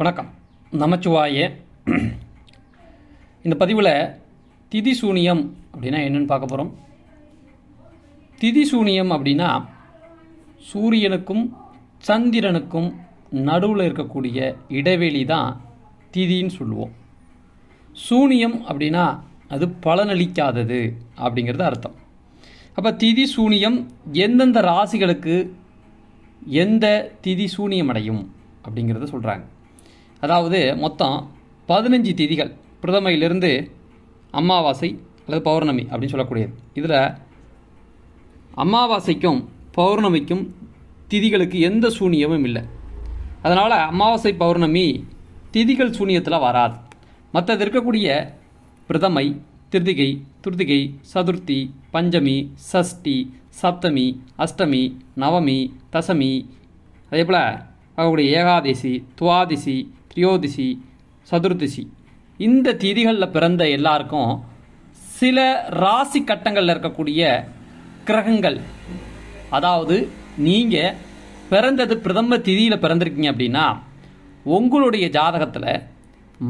வணக்கம். நமச்சிவாய. இந்த பதிவில் திதி சூனியம் அப்படின்னா என்னென்னு பார்க்க போகிறோம் திதி சூனியம் அப்படின்னா சூரியனுக்கும் சந்திரனுக்கும் நடுவில் இருக்கக்கூடிய இடைவெளி தான் திதின்னு சொல்லுவோம். சூனியம் அப்படின்னா அது பலனளிக்காதது அப்படிங்கிறது அர்த்தம். அப்போ திதி சூனியம் எந்தெந்த ராசிகளுக்கு எந்த திதி சூனியம் அடையும் அப்படிங்கிறத சொல்கிறாங்க அதாவது மொத்தம் பதினஞ்சு திதிகள். பிரதமையிலிருந்து அமாவாசை அல்லது பௌர்ணமி அப்படின்னு சொல்லக்கூடியது. இதில் அமாவாசைக்கும் பௌர்ணமிக்கும் திதிகளுக்கு எந்த சூனியமும் இல்லை. அதனால் அமாவாசை பௌர்ணமி திதிகள் சூனியத்தில் வராது. மற்றது இருக்கக்கூடிய பிரதமை திருதிகை துருதிகை சதுர்த்தி பஞ்சமி சஷ்டி சப்தமி அஷ்டமி நவமி தசமி அதே போல் அவருடைய ஏகாதசி துவாதிசி திரியோதிசி சதுர்திசி. இந்த திதிகளில் பிறந்த எல்லாருக்கும் சில ராசி கட்டங்களில் இருக்கக்கூடிய கிரகங்கள். அதாவது நீங்கள் பிறந்தது பிரதம திதியில் பிறந்திருக்கீங்க அப்படின்னா உங்களுடைய ஜாதகத்தில்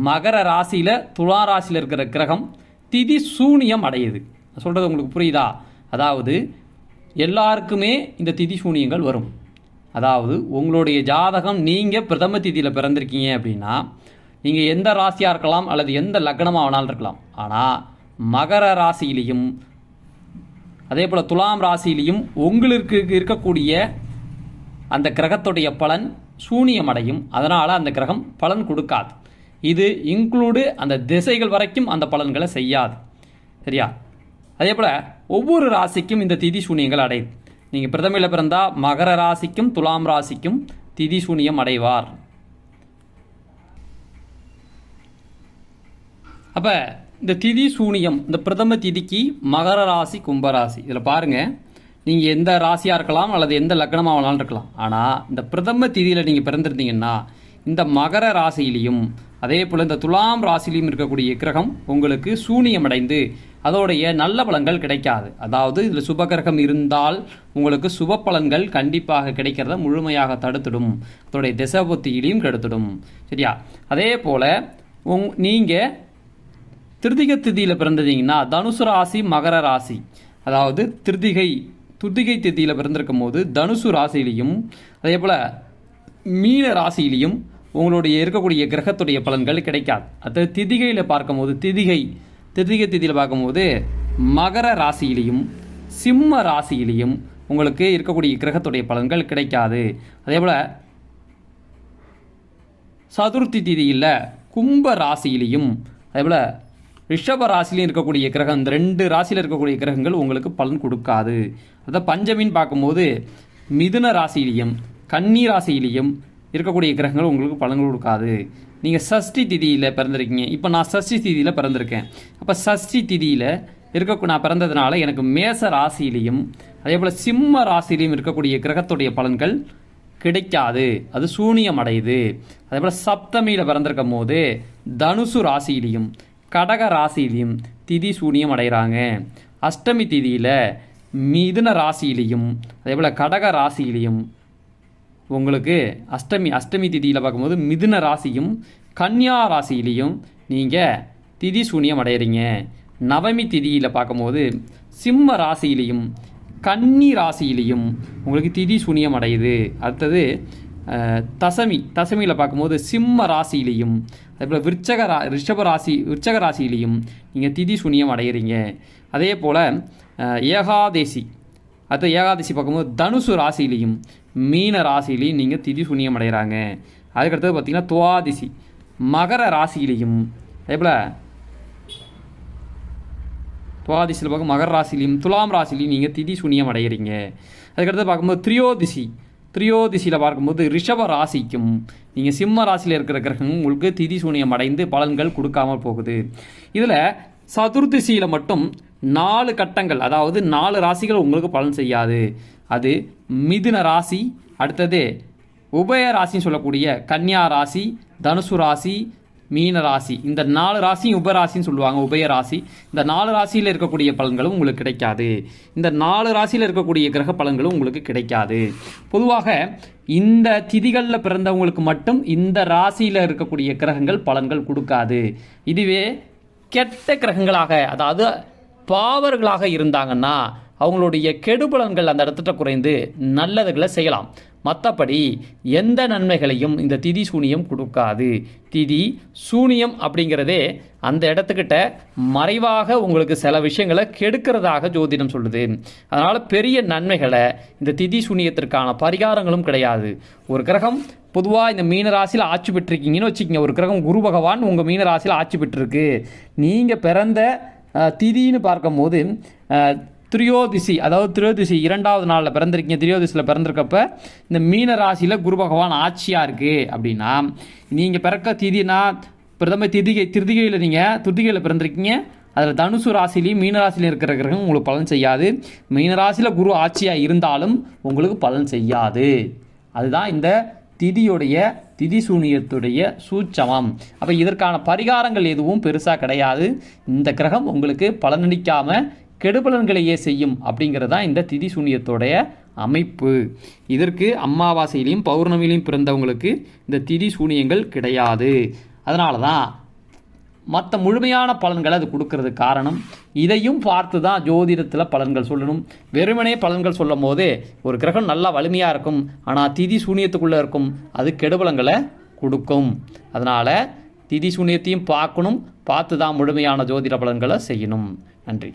மகர ராசியில் துலா ராசியில் இருக்கிற கிரகம் திதி சூனியம் அடையுது. சொல்கிறது உங்களுக்கு புரியுதா? அதாவது எல்லாருக்குமே இந்த திதி சூனியங்கள் வரும். அதாவது உங்களுடைய ஜாதகம் நீங்கள் பிரதம திதியில் பிறந்திருக்கீங்க அப்படின்னா நீங்கள் எந்த ராசியாக இருக்கலாம் அல்லது எந்த லக்னமாக வேணாலும் இருக்கலாம். ஆனால் மகர ராசியிலையும் அதே போல் துலாம் ராசியிலையும் உங்களுக்கு இருக்கக்கூடிய அந்த கிரகத்துடைய பலன் சூனியம் அடையும். அதனால் அந்த கிரகம் பலன் கொடுக்காது. இது இன்க்ளூடு அந்த திசைகள் வரைக்கும் அந்த பலன்களை செய்யாது. சரியா? அதே போல் ஒவ்வொரு ராசிக்கும் இந்த திதி சூனியங்கள் அடையுது. நீங்கள் பிரதமையில் பிறந்தால் மகர ராசிக்கும் துலாம் ராசிக்கும் திதி சூனியம் அடைவார். அப்போ இந்த திதி சூனியம் இந்த பிரதம திதிக்கு மகர ராசி கும்பராசி இதில் பாருங்கள் நீங்கள் எந்த ராசியாக இருக்கலாம் அல்லது எந்த லக்னமாக இருக்கலாம். ஆனால் இந்த பிரதம திதியில் நீங்கள் பிறந்திருந்தீங்கன்னா இந்த மகர ராசியிலையும் அதே போல் இந்த துலாம் ராசிலையும் இருக்கக்கூடிய கிரகம் உங்களுக்கு சூனியம் அடைந்து அதோடைய நல்ல பலன்கள் கிடைக்காது. அதாவது இதில் சுபகிரகம் இருந்தால் உங்களுக்கு சுப பலன்கள் கண்டிப்பாக கிடைக்கிறத முழுமையாக தடுத்துடும். அதோடைய திசபுத்தியிலையும் கெடுத்துடும். சரியா? அதே போல் உங் நீங்கள் திருதிக திதியில் பிறந்ததீங்கன்னா தனுசு ராசி மகர ராசி. அதாவது திருதிகை துதிகை திதியில் பிறந்திருக்கும் போது தனுசு ராசியிலையும் அதே போல் மீன ராசியிலையும் உங்களுடைய இருக்கக்கூடிய கிரகத்துடைய பலன்கள் கிடைக்காது. அது திதிகையில் பார்க்கும்போது திதிகை திதிகை திதியில் பார்க்கும்போது மகர ராசியிலையும் சிம்ம ராசியிலையும் உங்களுக்கு இருக்கக்கூடிய கிரகத்துடைய பலன்கள் கிடைக்காது. அதே போல் சதுர்த்தி திதியில் கும்ப ராசியிலையும் அதேபோல் ரிஷப ராசிலையும் இருக்கக்கூடிய கிரகம் இந்த ரெண்டு ராசியில் இருக்கக்கூடிய கிரகங்கள் உங்களுக்கு பலன் கொடுக்காது. அதை பஞ்சமின்னு பார்க்கும்போது மிதுன ராசியிலையும் கன்னி ராசியிலையும் இருக்கக்கூடிய கிரகங்கள் உங்களுக்கு பலன்கள் கொடுக்காது. நீங்கள் சஷ்டி திதியில் பிறந்திருக்கீங்க. இப்போ நான் சஷ்டி திதியில் பிறந்திருக்கேன். அப்போ சஷ்டி திதியில் இருக்க நான் பிறந்ததுனால எனக்கு மேச ராசியிலையும் அதே போல் சிம்ம ராசியிலையும் இருக்கக்கூடிய கிரகத்துடைய பலன்கள் கிடைக்காது. அது சூனியம் அடையுது. அதே போல் சப்தமியில் பிறந்திருக்கும் போது தனுசு ராசியிலையும் கடக ராசியிலையும் திதி சூனியம் அடைகிறாங்க. அஷ்டமி திதியில் மிதுன ராசியிலையும் அதே போல் கடக ராசியிலையும் உங்களுக்கு அஷ்டமி அஷ்டமி திதியில் பார்க்கும்போது மிதுன ராசியும் கன்னியா ராசியிலையும் நீங்கள் திதி சூனியம் அடையிறீங்க. நவமி திதியில் பார்க்கும்போது சிம்ம ராசியிலையும் கன்னி ராசியிலையும் உங்களுக்கு திதி சூனியம் அடையுது. அடுத்தது தசமி தசமியில் பார்க்கும்போது சிம்ம ராசியிலையும் அதேபோல் விருச்சக ரா ரிஷப ராசி விருச்சக ராசியிலையும் நீங்கள் திதி சூனியம் அடையிறீங்க. அதே போல் ஏகாதேசி அடுத்த ஏகாதசி பார்க்கும்போது தனுசு ராசியிலையும் மீன ராசியிலையும் நீங்கள் திதி சுனியம் அடைகிறாங்க அதுக்கடுத்தது பார்த்தீங்கன்னா துவாதிசி. மகர ராசியிலையும் அதே போல் துவாதிசியில் பார்க்கும் மகர ராசிலையும் துலாம் ராசிலையும் நீங்கள் திதி சுனியம் அடைகிறீங்க அதுக்கடுத்து பார்க்கும்போது திரியோதிசி. திரியோதிசியில் பார்க்கும்போது ரிஷப ராசிக்கும் நீங்கள் சிம்ம ராசியில் இருக்கிற கிரகம் உங்களுக்கு திதி சூனியம் அடைந்து பலன்கள் கொடுக்காமல் போகுது. இதில் சதுர்திசியில் மட்டும் நாலு கட்டங்கள் அதாவது நாலு ராசிகள் உங்களுக்கு பலன் செய்யாது. அது மிதுன ராசி அடுத்தது உபய ராசின்னு சொல்லக்கூடிய கன்னியா ராசி தனுசு ராசி மீன ராசி. இந்த நாலு ராசியும் உபராசின்னு சொல்லுவாங்க உபய ராசி. இந்த நாலு ராசியில் இருக்கக்கூடிய பலன்களும் உங்களுக்கு கிடைக்காது. இந்த நாலு ராசியில் இருக்கக்கூடிய கிரக பலன்களும் உங்களுக்கு கிடைக்காது. பொதுவாக இந்த திதிகளில் பிறந்தவங்களுக்கு மட்டும் இந்த ராசியில் இருக்கக்கூடிய கிரகங்கள் பலன்கள் கொடுக்காது. இதுவே கெட்ட கிரகங்களாக அதாவது பாவர்களாக இருந்தாங்கன்னா அவங்களுடைய கெடுபலன்கள் அந்த இடத்துல குறைந்து நல்லதுகளை செய்யலாம். மற்றபடி எந்த நன்மைகளையும் இந்த திதி சூனியம் கொடுக்காது. திதி சூனியம் அப்படிங்கிறதே அந்த இடத்துக்கிட்ட மறைவாக உங்களுக்கு சில விஷயங்களை கெடுக்கிறதாக ஜோதிடம் சொல்லுது. அதனால் பெரிய நன்மைகளை இந்த திதி சூனியத்திற்கான பரிகாரங்களும் கிடையாது. ஒரு கிரகம் பொதுவாக இந்த மீன ராசியில் ஆட்சி பெற்றிருக்கீங்கன்னு வச்சுக்கோங்க. ஒரு கிரகம் குரு பகவான் உங்கள் மீன ராசியில் ஆட்சி பெற்றிருக்கு. நீங்கள் பிறந்த திதின்னு பார்க்கும்போது திரியோதிசி அதாவது திரியோதிசி இரண்டாவது நாளில் பிறந்திருக்கீங்க திரியோதிசியில் பிறந்திருக்கப்ப இந்த மீன ராசியில் குரு பகவான் ஆட்சியாக இருக்குது அப்படின்னா நீங்கள் பிறக்க திதினா பிரதம திதிகை திருதிகையில் நீங்கள் திருதிகையில் பிறந்திருக்கீங்க. அதில் தனுசு ராசிலையும் மீனராசிலையும் இருக்கிற கிரகம் உங்களுக்கு பலன் செய்யாது. மீன ராசியில் குரு ஆட்சியாக இருந்தாலும் உங்களுக்கு பலன் செய்யாது. அதுதான் இந்த திதியுடைய திதி சூனியத்துடைய சூட்சமம் அப்போ இதற்கான பரிகாரங்கள் எதுவும் பெருசாக கிடையாது. இந்த கிரகம் உங்களுக்கு பலனளிக்காமல் கெடுபலன்களையே செய்யும் அப்படிங்கிறது தான் இந்த திதி சூனியத்துடைய அமைப்பு. இதற்கு அமாவாசையிலையும் பௌர்ணமியிலையும் பிறந்தவங்களுக்கு இந்த திதி சூனியங்கள் கிடையாது. அதனால தான் மற்ற முழுமையான பலன்களை அது கொடுக்கறது காரணம். இதையும் பார்த்து தான் ஜோதிடத்தில் பலன்கள் சொல்லணும். வெறுமனே பலன்கள் சொல்லும் போது ஒரு கிரகம் நல்லா வலிமையாக இருக்கும். ஆனால் திதி சூனியத்துக்குள்ளே இருக்கும். அது கெடுபலங்களை கொடுக்கும். அதனால் திதி சூனியத்தையும் பார்க்கணும். பார்த்து தான் முழுமையான ஜோதிட பலன்களை செய்யணும். நன்றி.